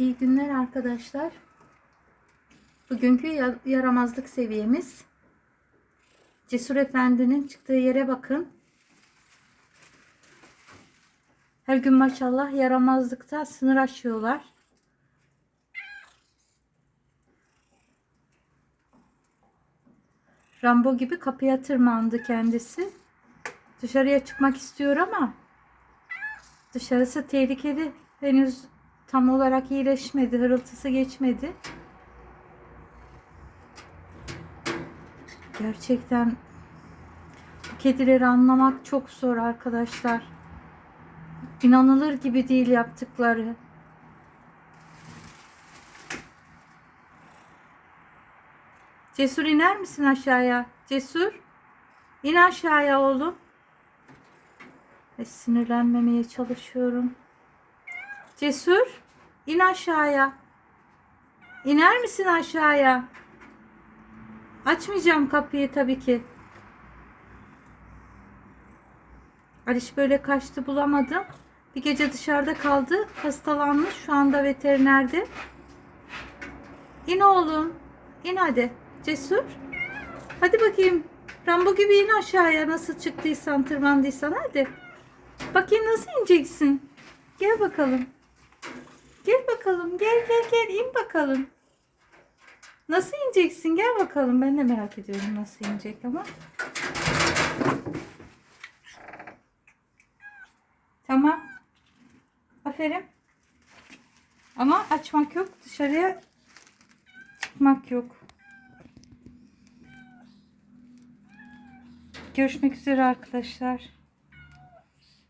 İyi günler arkadaşlar. Bugünkü ya- yaramazlık seviyemiz. Cesur Efendi'nin çıktığı yere bakın. Her gün maşallah yaramazlıkta sınır aşıyorlar. Rambo gibi kapıya tırmandı kendisi. Dışarıya çıkmak istiyor ama dışarısı tehlikeli. Henüz tam olarak iyileşmedi. Hırıltısı geçmedi. Gerçekten bu kedileri anlamak çok zor arkadaşlar. İnanılır gibi değil yaptıkları. Cesur iner misin aşağıya? Cesur. İn aşağıya oğlum. Ve sinirlenmemeye çalışıyorum. Cesur. in aşağıya. İner misin aşağıya? Açmayacağım kapıyı tabii ki. Aliş böyle kaçtı bulamadım. Bir gece dışarıda kaldı. Hastalanmış. Şu anda veterinerde. İn oğlum. İn hadi. Cesur. Hadi bakayım. Rambo gibi in aşağıya. Nasıl çıktıysan, tırmandıysan hadi. Bakayım nasıl ineceksin. Gel bakalım. Gel bakalım. Gel gel gel. in bakalım. Nasıl ineceksin? Gel bakalım. Ben de merak ediyorum nasıl inecek ama. Tamam. Aferin. Ama açmak yok. Dışarıya çıkmak yok. Görüşmek üzere arkadaşlar.